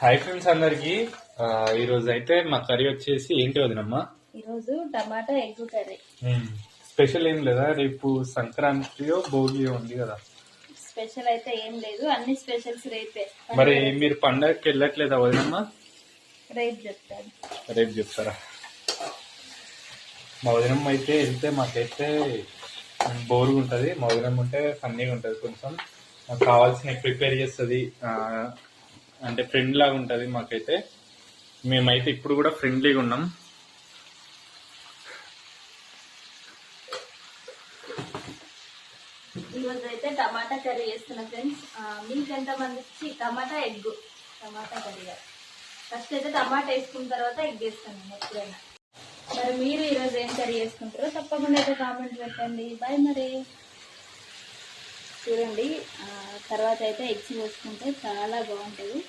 Hi friends అందరికి. ఈ రోజు అయితే మా కర్రీ వచ్చేసి ఏంటి వదినమ్మా? ఈరోజు టమాటా ఎగ్ కర్రీ. స్పెషల్ ఏం లేదా? రేపు సంక్రాంతియో భోగియో ఉంది కదా. స్పెషల్ అయితే ఏం లేదు. అన్ని స్పెషల్స్ రేపే. మరి మీరు పండగకి వెళ్ళట్లేదా వదినమ్మా? రేపు చెప్తాను. రేపు చెప్తారా? మా వదినమ్మ అయితే వెళ్తే మాకైతే బోర్గా ఉంటుంది. మా వదినమ్మ ఉంటే ఫన్నీగా ఉంటుంది కొంచెం. కావాల్సిన ప్రిపేర్ చేస్తుంది. అంటే ఫ్రెండ్ లాగా ఉంటుంది మాకైతే. మేమైతే ఇప్పుడు కూడా ఫ్రెండ్లీగా ఉన్నాం. ఈరోజు అయితే టమాటా కర్రీ చేస్తున్నా ఫ్రెండ్స్. మీకు ఎంతమంది ఇచ్చి tomato egg tomato curry first అయితే టమాటా వేసుకున్న తర్వాత ఎగ్ వేస్తాను నేను ఎప్పుడైనా. మరి మీరు ఈరోజు ఏం కర్రీ చేసుకుంటారో తప్పకుండా అయితే కామెంట్ పెట్టండి. బాయ్ మరి. చూడండి. తర్వాత అయితే ఎగ్స్ పోసుకుంటే చాలా బాగుంటుంది.